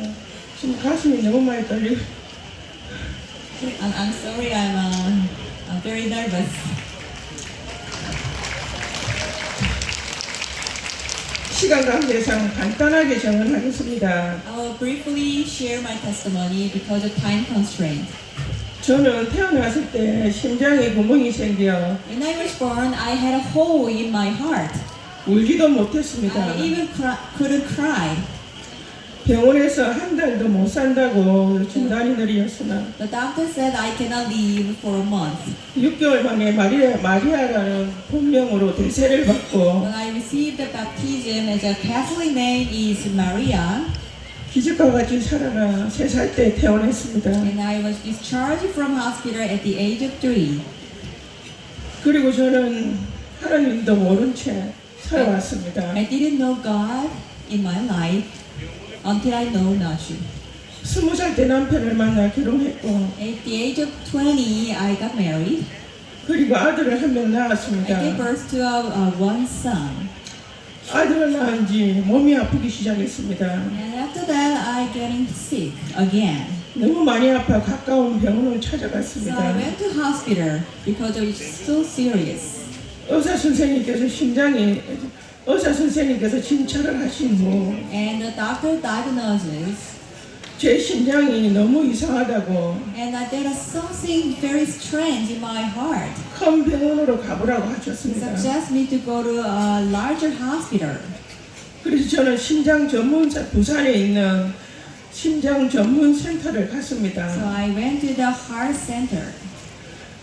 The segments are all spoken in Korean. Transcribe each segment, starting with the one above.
어, 지금 가슴이 너무 많이 떨리고 I'm, I'm sorry, I'm, uh, I'm very nervous. 시간 관계상 간단하게 정언하겠습니다. I will briefly share my testimony because of time constraint. 저는 태어났을 때 심장에 구멍이 생겨 When I was born, I had a hole in my heart. 울지도 못했습니다. I even cry, couldn't cry. 병원에서 한 달도 못 산다고 진단이 내렸으나 The doctor said I cannot leave for a month. 6개월 만에 마리아, 마리아라는 본명으로 대세를 받고 When I received the baptism as a Catholic name is Maria, 기적과 같이 살아라 3살 때 태어났습니다. and I was discharged from hospital at the age of three. 그리고 저는 하나님도 모른 채 살아왔습니다. I didn't know God in my life until I know Nashu. 스무 살 때 남편을 만나 결혼했고 At the age of 20, I got married. 그리고 아들을 한 명 I 낳았습니다. gave birth to a, a one son. 아들을 낳은 지 몸이 아프기 시작했습니다. And after that, I getting sick again. 너무 많이 아파 가까운 병원을 So I 찾아갔습니다. went to hospital because it was so serious. 의사 선생님께서 심장이 의사 선생님께서 진찰을 하신 후제 And the doctor diagnoses, 심장이 너무 이상하다고 and that there is something very strange in my heart. 큰 병원으로 가보라고 He 하셨습니다. suggests me to go to a larger hospital. 그래서 저는 심장 전문사 부산에 있는 심장 전문 센터를 So 갔습니다. I went to the heart center.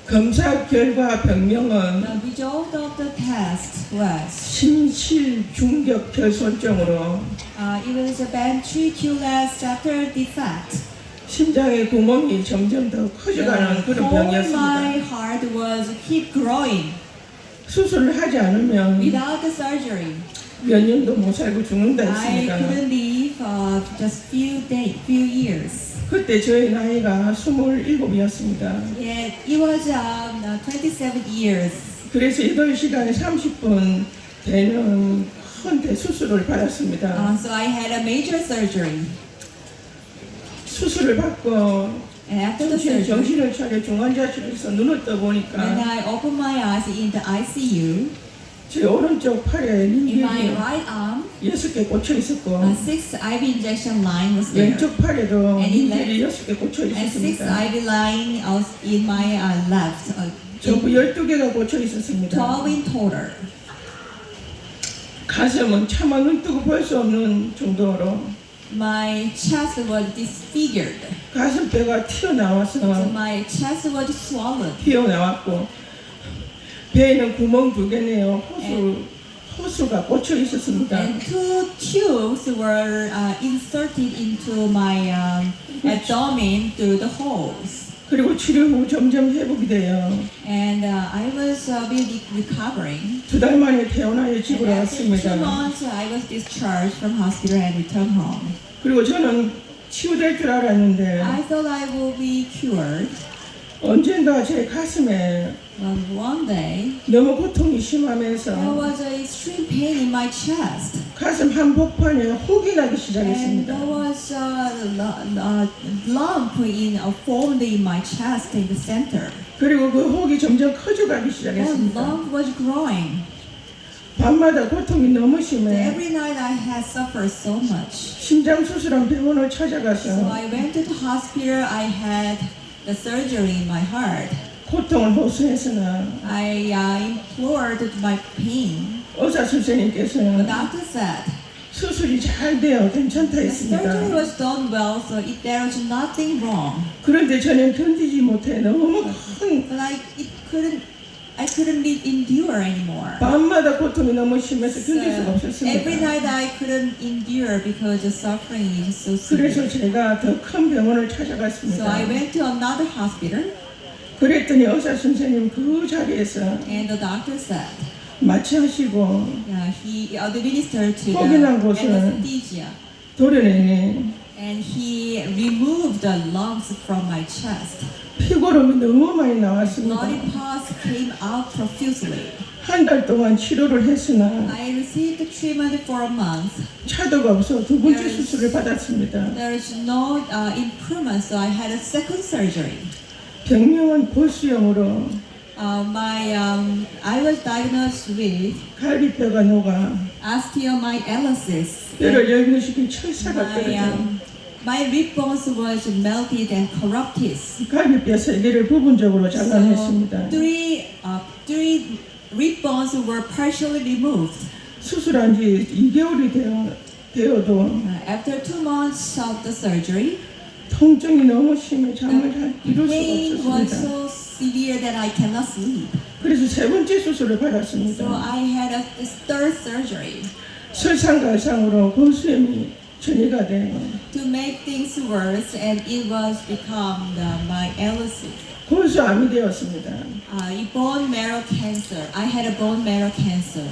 검사 결과 병명은 The result of the test was 심실 중격 결손증으로 uh, it was a ventricular septal defect. 심장의 구멍이 점점 더 The 커져가는 그런 whole my 병이었습니다. heart was keep growing. 수술을 하지 않으면 Without the surgery, 몇 년도 못 살고 죽는다 I 했습니다. couldn't live uh, just few days, few years. 그때 저의 나이가 27이었습니다. Yeah, it was um, uh, 27 years. 그래서 8시간에 30분 되는 큰 대수술을 받았습니다. Uh, so I had a major surgery. 수술을 받고 And after the 정신, surgery, 정신을 차려 중환자실에서 눈을 when 떠보니까 I opened my eyes in the ICU, 제 오른쪽 팔에 in my 링겔이 right arm, 6개 꽂혀 있었고 a six IV injection line was there. 왼쪽 팔에도 And in 링겔이 6개 꽂혀 And six 있었습니다. IV line was in my uh, left. Uh, 전부 12개가 꽂혀 있었습니다. 12 in total. 가슴은 차마 눈 뜨고 볼 수 없는 정도로 My chest was disfigured. 가슴뼈가 So 튀어나와서 my chest was swollen. 튀어나왔고 배에는 구멍 두 개네요. 호수 호수가 꽂혀 있었습니다. And two tubes were uh, inserted into my um, abdomen through the holes. 그리고 치료 후 점점 회복이 돼요. And uh, I was uh, really recovering. 두 달 만에 태어나여 And 집으로 after two 왔습니다. months, I was discharged from hospital and returned home. 그리고 저는 치유될 줄 알았는데 I thought I would be cured. 언젠가 제 가슴에 But one day, 너무 고통이 there 심하면서 was an extreme pain in my chest. 가슴 한복판에 혹이 나기 And 시작했습니다. there was a lu- uh, lump in, uh, formed in my chest in the center. 그리고 그 혹이 점점 커져가기 That 시작했습니다. lump was growing. 밤마다 고통이 너무 심해 Every night I had suffered so much. 심장 수술한 병원을 So 찾아가서 I went to the hospital. I had the surgery in my heart. 고통을 호소했으나 I uh, implored my pain. 의사 The 선생님께서 doctor said 수술이 잘 돼요 괜찮다 the surgery 했습니다. was done well, so it, there was nothing wrong. 그런데 저는 견디지 못해 너무 큰 But I it couldn't I couldn't li- endure anymore. 밤마다 고통이 너무 심해서 So 견딜 수가 every 없었습니다. night I couldn't endure because the suffering is so 그래서 severe. 제가 더 큰 병원을 So 찾아갔습니다. I went to another hospital 그랬더니 의사 선생님 그 자리에서 and the doctor said 마취하시고 yeah, he administered to 혹이난 the 곳은 anesthesia 도려내니 and he removed the lumps from my chest. 피고름이 너무 많이 나왔습니다. Bloody pus came out profusely. 한 달 동안 치료를 했으나 I received treatment for a month. 차도가 없어 두 번째 수술을 받았습니다. There is no uh, improvement, so I had a second surgery. 병명은 보수형으로 Uh, my, um, I was diagnosed with 갈비뼈가 녹아 osteomyelitis. 뼈를 열무시킨 철사가 My, 떨어져 um, my rib bones was melted and corrupted. 갈비뼈 세 개를 부분적으로 So 잘라냈습니다. three, uh, three rib bones were partially removed. 수술한 지 2개월이 되어, 되어도 Uh, after two months of the surgery, 통증이 너무 심해 잠을 잘 이룰 pain 수가 was 없었습니다. so severe that I cannot sleep. 그래서 세 번째 수술을 So 받았습니다. I had a, this third surgery. 설상가상으로 고수염이 전이가 돼 To make things worse, and it was become the, my illness. 고수암이 되었습니다. Uh, bone marrow cancer. I had a bone marrow cancer.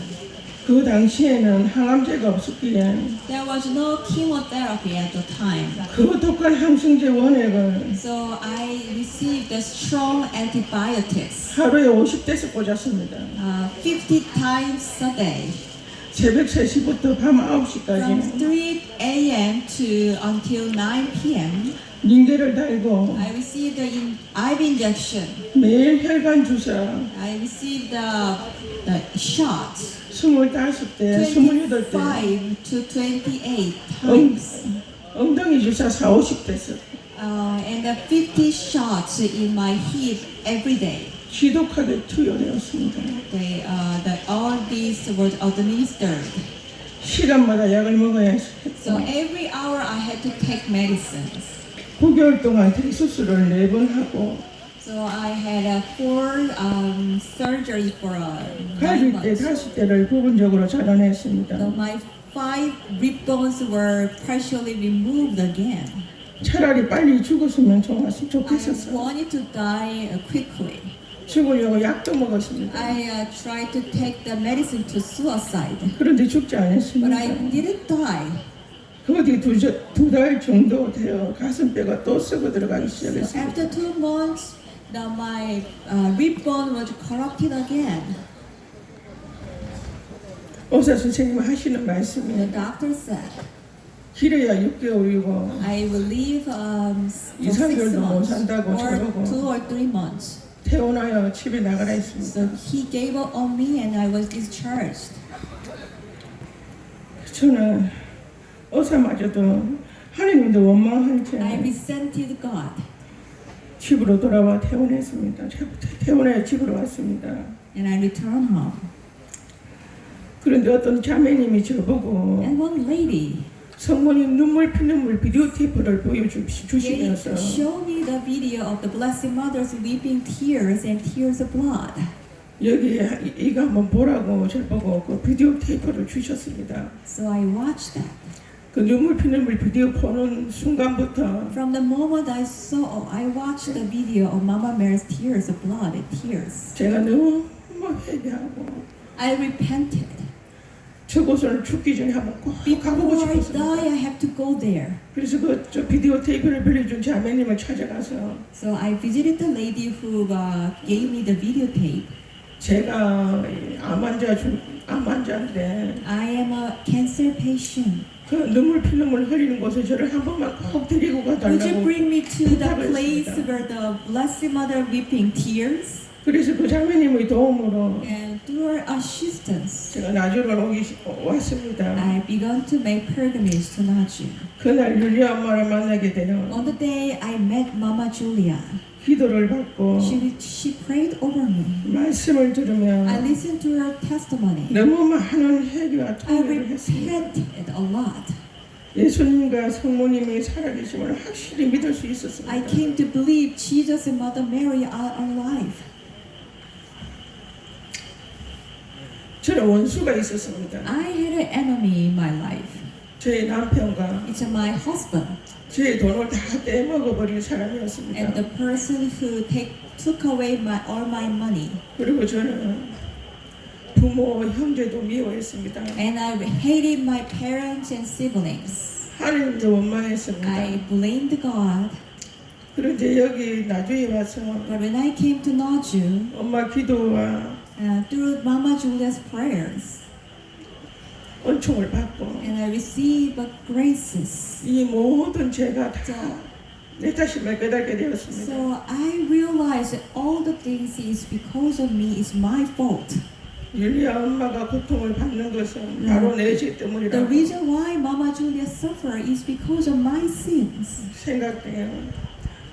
그 당시에는 항암제가 없었기에 There was no chemotherapy at the time. 그 독한 항생제 원액을 So I received the strong antibiotics 하루에 50대씩 꽂았습니다. uh, 50 times a day. 새벽 3시부터 밤 From 9시까지 3 a.m. to until 9 p.m. 링게를 달고 I received the in, IV injection. 매일 혈관 주사 I received the, the shot 25대, 28대 25 to 28 엉, times. 엉덩이 주사 4, 50대씩 Uh, and the 50 shots in my hip every day. 지독하게 투여되었습니다. They, uh, the, all these were administered. 시간마다 약을 먹어야 So 했고 every hour I had to take medicines. 9개월 동안 대수술을 4번 하고 So I had a four um, surgery for uh, nine 갈비뼈 months. 다섯 대를 부분적으로 So 잘라냈습니다. my five rib bones were partially removed again. 차라리 빨리 죽었으면 좋았, I 좋겠었어요. wanted to die uh, quickly. 죽으려고 약도 먹었습니다. I uh, tried to take the medicine to suicide, 그런데 죽지 but I 않았습니다. didn't die. 그 뒤 두 달 정도 되어 가슴뼈가 또 썩어 들어가기 So 시작했습니다. after two months, the, my uh, rib bone was corrupted again. 의사 선생님 하시는 The 말씀이 doctor said 길어야 6개월이고 I will live um, for 이 six 상별도 못 months 산다고 or 저러고. two or three months. 태어나야 집에 나가라 So 했습니다. he gave up on me and I was discharged. 저는 의사마저도 하나님도 원망한 채 I resented God 집으로 돌아와 퇴원했습니다. 퇴원해 집으로 왔습니다. and I returned home. 그런데 어떤 자매님이 저보고 And one lady 성모님 눈물 피눈물 비디오 테이프를 보여주시면서 showed me the video of the Blessed Mother's weeping tears and tears of blood. 여기 이거 한번 보라고 저보고 그 비디오 테이프를 주셨습니다. So I watched that. 그 눈물 피눈물 비디오 보는 순간부터 From the moment I saw, I watched the video of Mama Mary's tears of blood and tears. 제가 너무 회개하고 I repented. 저곳을 죽기 전에 한번 꼭 가보고 Before I 싶었습니다. die, I have to go there. 그래서 그 저 비디오 테이프를 빌려준 자매님을 찾아가서 So I visited the lady who uh, gave me the videotape. 제가 이 암 환자 중 암 환자인데 I am a cancer patient. 그 눈물 피눈물 흘리는 곳에 저를 한 번만 꼭 데리고 Would you 가달라고 bring me to the place where the Blessed Mother weeping tears? 그래서 그 자매님의 도움으로 And her assistance, 제가 나주를 오기 시- 왔습니다. I began to make pilgrimage to Naju. 그날 율리아 엄마를 만나게 되어 On the day I met Mama Julia, 기도를 받고 she, she prayed over me. 말씀을 I listened to her testimony. 너무 많은 회개와 I 통회를 했습니다. repented a lot. 예수님과 성모님이 살아계심을 확실히 믿을 수 있었습니다. I came to believe Jesus and Mother Mary are alive. 저는 원수가 있었습니다. I had an enemy in my life. 제 남편과 It's my husband 제 돈을 다 떼먹어버린 사람이었습니다. and the person who take, took away my, all my money. 그리고 저는 부모, 형제도 미워했습니다. And I hated my parents and siblings. 하나님도 원망했습니다. I blamed God. 그런데 여기 나주에 와서 But when I came to Naju, 엄마 기도와 uh, through Mama Julia's prayers, 은총을 받고 and I receive graces. 이 모든 죄가 So, 다 내 자신을 깨닫게 되었습니다. so I realize that all the things is because of me is my fault. 율리아 엄마가 고통을 받는 것은 음. 바로 내 죄 The 때문이라고 reason why Mama Julia suffer is because of my sins. 생각해요.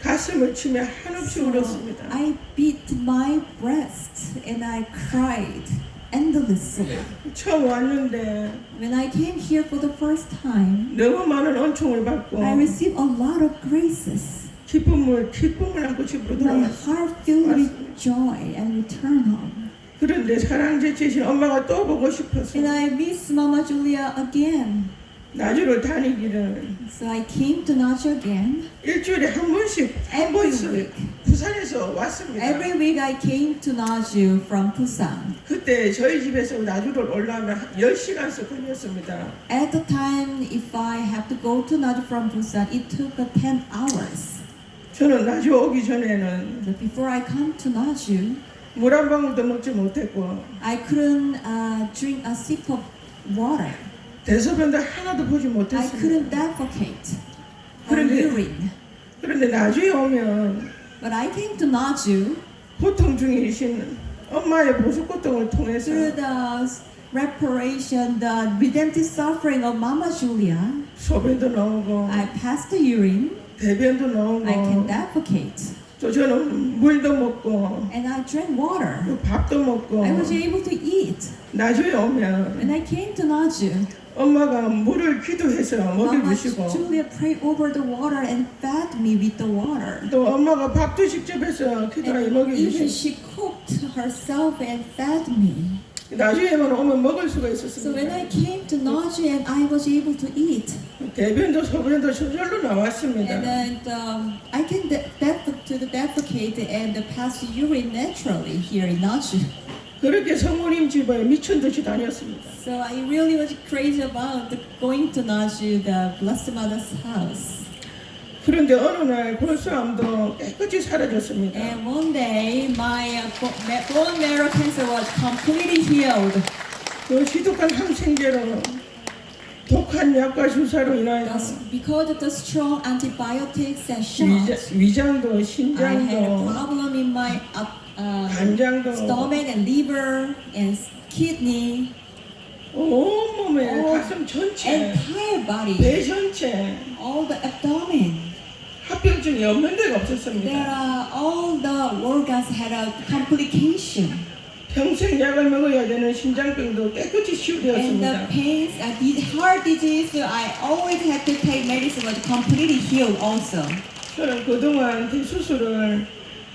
가슴을 치며 한없이 So 울었습니다. I beat my breast and I cried endlessly. 처음 왔는데 When I came here for the first time, 너무 많은 은총을 받고 I received a lot of graces. 기쁨을 기쁨을 안고 집으로 My 돌아왔어요. heart filled with joy and return home. 그런데 사랑제치신 엄마가 또 보고 싶어서 And I miss Mama Julia again. 나주를 다니기를 So I came to Nacho again. 일주일에 한 번씩 한 Every 번씩 week. 부산에서 왔습니다. Every week I came to Naju from Busan. 그때 저희 집에서 나주를 올라오면 10시간씩 걸렸습니다. At the time, if I have to go to Naju from Busan, it took uh, 10 hours. 저는 나주 오기 전에는 But before I come to Naju, 물한 방울도 먹지 못했고 I couldn't uh, drink a sip of water. 대소변도 하나도 보지 I 못했습니다. couldn't defecate or 그런데- urine. 그런데 나주에 오면 But I came to Naju 고통 중이신 엄마의 보수 고통을 통해서 through the reparation, the redemptive suffering of Mama Julia. 소변도 나오고 I passed the urine. 대변도 나오고 I can defecate. 또 저는 물도 먹고 And I drank water. 또 밥도 먹고 I was able to eat. 나주에 오면 When I came to Naju, 엄마가 물을 기도해서 Mama 먹여주시고 Julia prayed over the water and fed me with the water. 또 엄마가 밥도 직접 해서 기도하게 And even 먹여주시고 she cooked herself and fed me. 나주에만 오면 먹을 수가 So when 있었습니다. I came to Naju and I was able to eat. 대변도 소변도 저절로 나왔습니다. And then um, I can de- def- to the defecate and pass urine naturally here in Naju. 그렇게 성모님 집에 미친 듯이 다녔습니다. So I really was crazy about going to Naju, the Blessed Mother's house. 그런데 어느 날 골수암도 깨끗이 사라졌습니다. And one day, my uh, bone marrow cancer was completely healed. 그 지독한 항생제로 독한 약과 주사로 인하여 because of the strong antibiotics and shots, 위장도 I had a 신장도 problem in my uh, uh, 간장도 stomach and liver and kidney, 온몸에 어, 가슴 전체 entire body, 배 전체 all the abdomen. 합병증이 없는 데가 There 없었습니다. are all the organs had a complication, 평생 약을 먹어야 되는 신장병도 깨끗이 and the 치유되었습니다. pains, uh, the heart disease, I always had to take medicine, was completely healed also. 저는 그동안 대수술을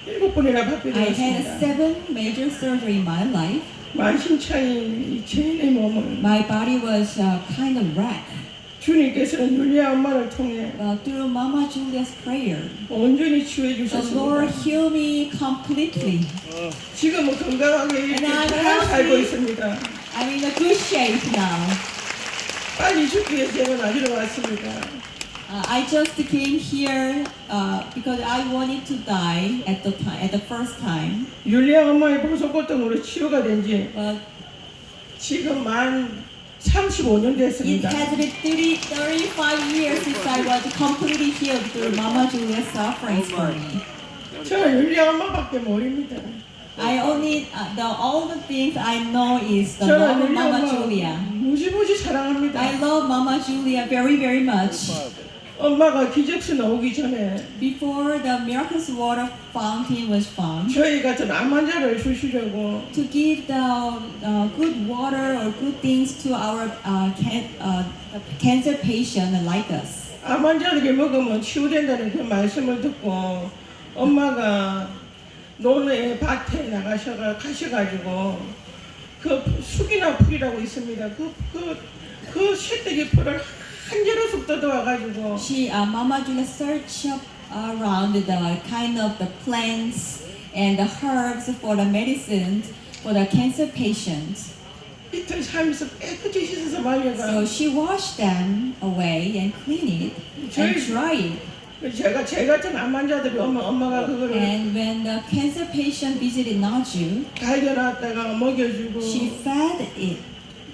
일곱 번이나 I had 되었습니다. seven major surgery in my life. 만신창인 이 죄인의 몸을 My body was uh, kind of wrecked. 주님께서는 율리아 엄마를 통해 But through Mama Julia's prayer, 온전히 치유해 the Lord 주셨습니다. healed me completely. 지금은 건강하게 이렇게 잘. 살고 있습니다. I'm in a good shape now. 빨리 죽기 위해서 제가 나주러 왔습니다. Uh, I just came here uh, because I wanted to die at the time, at the first time. 율리아 엄마의 보석 고통으로 치유가 된 지 But 지금 만 35년 it 됐습니다. has been 30, 35 years since I was completely healed through Mama Julia's sufferings for me. 저는 율리아 엄마밖에 모릅니다. I only uh, the all the things I know is the 저는 love of 율리아 Mama 엄마 Julia. 무지무지 사랑합니다. I love Mama Julia very very much. 엄마가 기적수 나오기 전에 Before the Miraculous Water Fountain was found, 저희 같은 암 환자를 주시려고 to give the uh, good water or good things to our uh, can, uh, cancer patient like us. 암 환자들이 먹으면 치유된다는 그 말씀을 듣고 엄마가 논에 밭에 나가셔가 가셔가지고 그 숙이나 풀이라고 있습니다. 그그그 쇠떼기 풀을 한 자루씩 뜯어와가지고 She, uh, Mama Julia searched up around the kind of the plants and the herbs for the medicine for the cancer patients. 이틀 살면서 깨끗이 씻어서 So 말려가 she washed them away and cleaned it and 저희 dried it. 그래서 제가 제 같은 암 환자들이 오면 엄마가 그거를 And when the cancer patient visited Naju, 갈겨놨다가 먹여주고 she fed it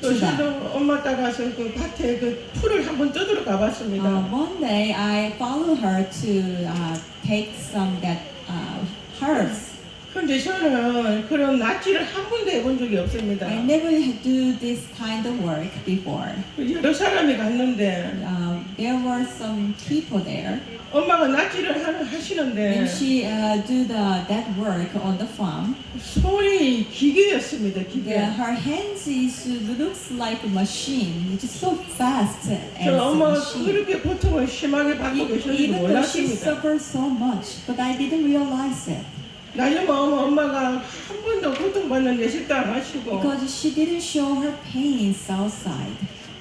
또. 저도 엄마 따라서 그 밭에 그 풀을 한번 뜯으러 Uh, 가봤습니다. one day I followed her to uh, take some that uh, herbs. 근데 저는 그런 낫지를 한 번도 해본 적이 없습니다. I never had do this kind of work before. 여러 사람이 갔는데 Uh, there were some people there, 엄마가 낫지를 하- 하시는데 and she uh, do the that work on the farm. 손이 기계였습니다. 기계. The, her hands is looks like a machine. It's so fast as 저 a 엄마가 machine. 그렇게 고통을 심하게 받고 계셨는지 Even though she 몰랐습니다. suffered so much, but I didn't realize it 나중에 엄마, 엄마가 한 번도 고통받는 식도 안 하시고 because she didn't show her pains outside.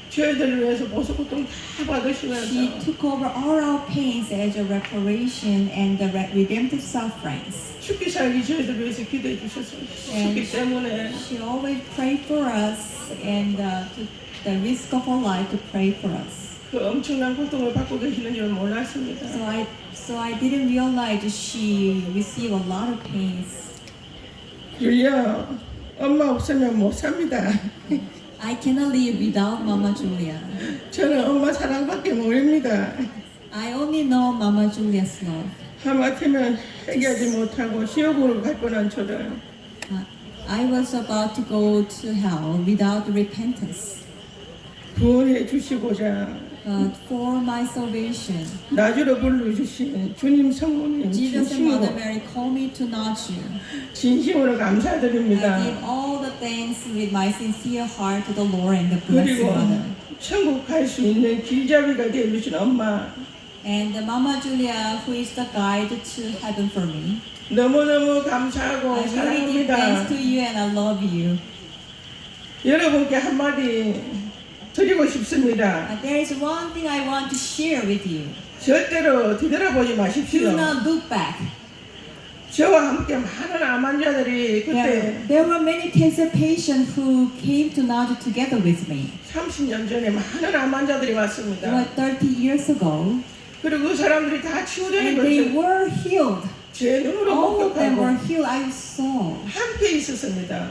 저희들을 위해서 보석고통 다 She 받으시면서 took over all our pains as a reparation and the re- redemptive sufferings. 죽기 살기 저희들 위해서 기도해 주셨습니다. And 죽기 때문에 She always prayed for us and uh, took the risk of her life to pray for us. 그 엄청난 고통을 받고 계시는 줄 몰랐습니다. So I, so I didn't realize she received a lot of pains. 줄리아, 엄마 없으면 못 삽니다. I cannot live without Mama Julia. 저는 엄마 사랑밖에 모릅니다. I only know Mama Julia's love. 하마터면 해결하지 못하고 지옥으로 갈 뻔한 저를 Uh, I was about to go to hell without repentance. 구원해 주시고자 Uh, for my salvation, 나주로 불러주신 주님 성모님 Jesus and Mother 진심으로 Mary called me to Naju. 진심으로 I 감사드립니다. give all the thanks with my sincere heart to the Lord and the Blessed 그리고 Mother. 천국 갈 수 있는 길잡이가 되어 주신 엄마 And Mama Julia, who is the guide to heaven for me. 너무너무 I 감사하고 really give 사랑합니다. thanks to you and I love you. 여러분께 한마디 드리고 싶습니다. But there is one thing I want to share with you. 절대로 뒤돌아보지 Do 마십시오. not look back. 저와 함께 많은 암 환자들이 There, 그때 there were many cancer patients who came to Naju together with me. 30년 전에 많은 암 환자들이 It 왔습니다. was 30 years ago. 그리고 그 사람들이 다 치유되는 And they 것을 were healed. 제 눈으로 All of them were 목격하고 healed. I saw 함께 있었습니다.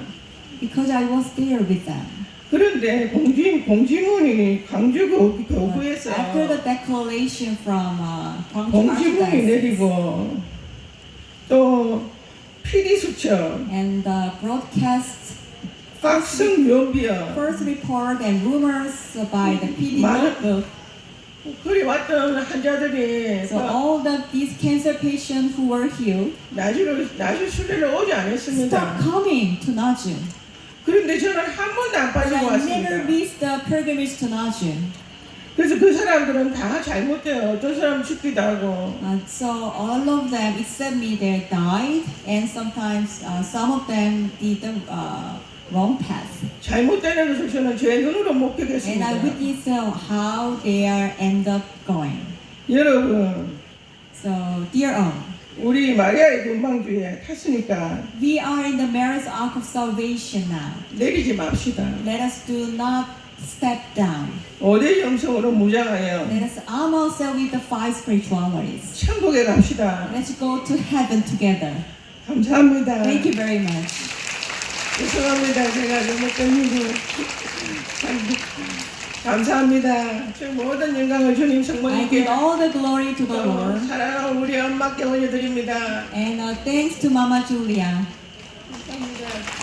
because I was there with them. 그런데 공진 공지문이 광주 교- 교구에서 After the declaration from uh, Gwangju 공지문이 Archdiocese 내리고 또 PD 수첩, and the broadcast 박승 유언비어 first report and rumors by the PD 많은- notebook. 그리 왔던 환자들이 So all the these cancer patients who were healed 나주를 나주 순례를 오지 stopped 않았습니다. coming to Naju. 그런데 저는 한 번도 안 But 빠지고 I never 왔습니다. missed the pilgrimage to Naju. 그래서 그 사람들은 다 잘못돼요. 어떤 사람 죽기도 하고 Uh, so all of them except me, they died, and sometimes uh, some of them did the uh, wrong path. 잘못되는 것을 저는 제 눈으로 And I 목격했습니다. witnessed uh, how they are end up going. 여러분, So, dear own, 우리 마리아의 금방주에 탔으니까 we are in the Mary's Ark of Salvation now. 내리지 맙시다. Let us do not step down. 5대 영성으로 무장하여 Let us arm ourselves with the five spiritualities. 천국에 갑시다. Let's go to heaven together. 감사합니다. Thank you very much. 죄송합니다. 제가 너무 떨리고 감사합니다. 주 모든 영광을 주님 I give 성모님께 all the glory to the Lord. 사랑하는 우리 엄마께 올려드립니다. And uh, thanks to Mama Julia. 감사합니다.